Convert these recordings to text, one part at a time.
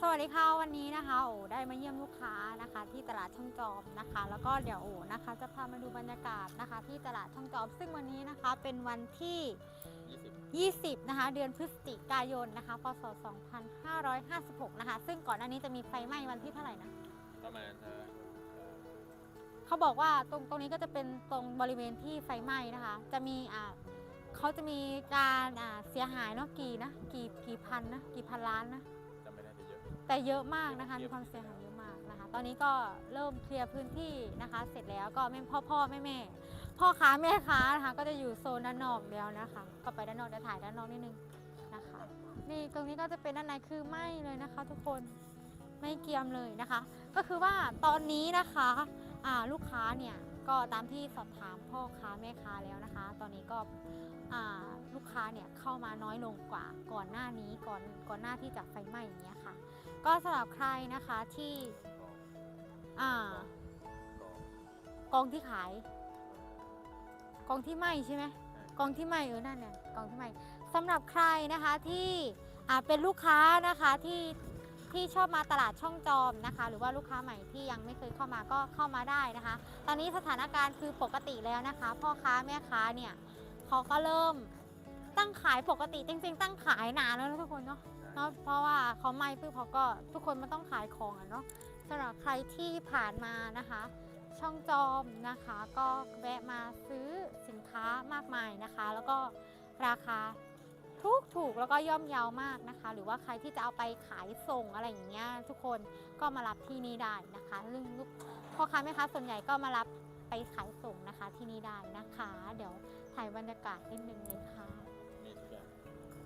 สวัสดีค่ะวันนี้นะคะโอ้ได้มาเยี่ยมลูกค้านะคะ ที่ตลาดช่องจอมนะคะ แล้วก็เดี๋ยวโอ้นะคะ จะพามาดูบรรยากาศนะคะ ที่ตลาดช่องจอม ซึ่งวันนี้นะคะเป็นวันที่ 20 20นะคะ เดือนพฤศจิกายนนะคะพศ 2556 นะคะ ซึ่งก่อนหน้านี้จะมีไฟไหม้วันที่เท่าไหร่นะประมาณเท่าไหร่เขาบอกว่าตรงตรงนี้ก็จะเป็นตรงบริเวณที่ไฟไหม้นะคะ จะมีอ่าเขาจะมีการอ่าเสียหายเนาะกี่นะกี่กี่พันนะกี่พันล้านนะจำไม่ได้ แต่เยอะแต่เยอะมากนะคะเยมีอะความเสียหายเยอะมากนะคะ ตอนนี้ก็เริ่มเคลียร์พื้นที่นะคะ เสร็จแล้วก็แม่พ่อพ่อแม่แม่พ่อค้าแม่ค้านะคะ ก็จะอยู่โซนด้านนอกแล้วนะคะก็ไปด้านนอกจะถ่ายด้านนอกนิดนึงนะคะ นี่ตรงนี้ก็จะเป็นด้านในคือไหม้เลยนะคะ ทุกคนไม่เกรียมเลยนะคะ ก็คือว่าตอนนี้นะคะอ่าลูกค้าเนี่ยก็ตามที่สอบถามพ่อค้าแม่ค้าแล้วนะคะ ตอนนี้ก็อ่า ลูกค้าเนี่ยเข้ามาน้อยลงกว่าก่อนหน้านี้ก่อนก่อนหน้าที่จะไฟไหม้อย่างเงี้ยค่ะ ก็สำหรับใครนะคะที่อ่าก็กองที่ขาย กองที่ไหม้ใช่ไหมกองที่ไหม้เออนั่นเนี่ยกองที่ไหม้สำหรับใครนะคะที่อ่าเป็นลูกค้านะคะที่ที่ชอบมาตลาดช่องจอมนะคะ หรือว่าลูกค้าใหม่ที่ยังไม่เคยเข้ามาก็เข้ามาได้นะคะ ตอนนี้สถานการณ์คือปกติแล้วนะคะ พ่อค้าแม่ค้าเนี่ยเขาก็เริ่ม ตั้งขายปกติจริง ๆ ตั้งขายนานแล้วนะทุกคนเนาะเนาะเพราะว่าเขาไหม้ปุ๊บเขาก็ทุกคนมันต้องขายของอะเนาะสำหรับใครที่ผ่านมานะคะ ช่องจอมนะคะ ก็แวะมาซื้อสินค้ามากมายนะคะ แล้วก็ราคาถูกถูกๆแล้วก็ย่อมเยาวมากนะคะ หรือว่าใครที่จะเอาไปขายส่งอะไรอย่างเงี้ยทุกคนก็มารับที่นี่ได้นะคะซึ่งลูกพ่อค้าแม่ค้าส่วนใหญ่ก็มารับไปขายส่งนะคะที่นี่ได้นะคะ เดี๋ยวถ่ายบรรยากาศนิดนึงเลยค่ะมีทุกอย่าง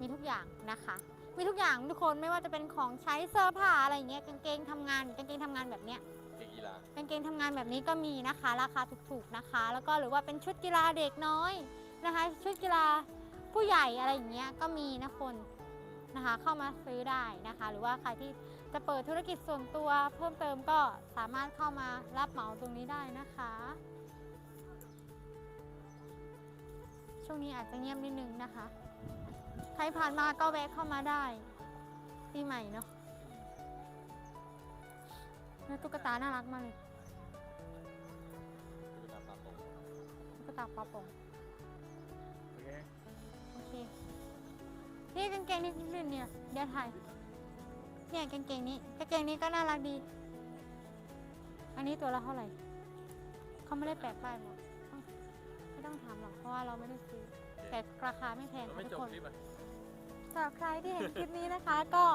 มีทุกอย่างนะคะ มีทุกอย่างทุกคนไม่ว่าจะเป็นของใช้เสื้อผ้าอะไรอย่างเงี้ยกางเกงทำงานกางเกงทำงานแบบเนี้ยเทคกีฬากางเกงทำงานแบบนี้ก็มีนะคะ ราคาถูกๆนะคะ แล้วก็หรือว่าเป็นชุดกีฬาเด็กน้อยนะคะ ชุดกีฬาผู้ใหญ่อะไรอย่างเงี้ยก็มีนะคนนะคะ เข้ามาซื้อได้นะคะ หรือว่าใครที่จะเปิดธุรกิจส่วนตัวเพิ่มเติมก็สามารถเข้ามารับเหมาตรงนี้ได้นะคะ ช่วงนี้อาจจะเงียบนิดนึงนะคะใค รผ่านมาก็แวะเข้ามาได้ปีใหม่เนาะเนื้อตุ๊กตาน่ารักมากเลยตุ๊กตาปลาโป่งตุ๊กตาปลาโป่งโอเคโอเคนี่กางเกงนี่นี่เนี่ยเดี๋ยวถ่ายเนี่ยกางเกงนี้กางเกงนี้ก็น่ารักดี อันนี้ตัวละเท่าไหร่เขาไม่ได้แปะป้ายบอกไม่ต้องถามหรอกเพราะว่าเราไม่ได้ซื้อ แต่ราคาไม่แพงเราค่ะไม่ทุจกบคน คลิปอะ สำหรับใครที่เห็นคลิปนี้นะคะ ก็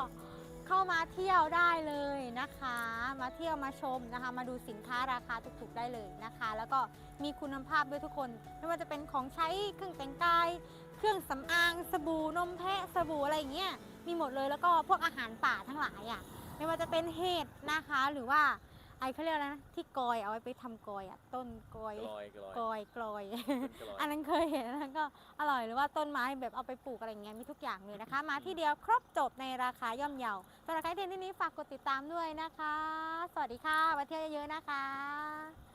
เข้ามาเที่ยวได้เลยนะคะ มาเที่ยวมาชมนะคะ มาดูสินค้าราคาถูกๆได้เลยนะคะ แล้วก็มีคุณภาพด้วยทุกคน ไม่ว่าจะเป็นของใช้เครื่องแต่งกาย เครื่องสำอางสบู่นมแพะสบู่อะไรอย่างเงี้ยมีหมดเลยแล้วก็พวกอาหารป่าทั้งหลายอะไม่ว่าจะเป็นเห็ดนะคะ หรือว่าไอ้ เขาเรียกอะไรนะที่กอยเอาไว้ไปทำกอยอะต้นกอย กลอยกลอยกอยกลอยกลอย อันนั้นเคยเห็นแล้วก็อร่อยหรือว่าต้นไม้แบบเอาไปปลูกอะไรอย่างเงี้ยมีทุกอย่างเลยนะคะ มาที่เดียวครบจบในราคาย่อมเยาสำหรับใครที่ที่นี้ฝากกดติดตามด้วยนะคะ สวัสดีค่ะมาเที่ยวเยอะๆนะคะ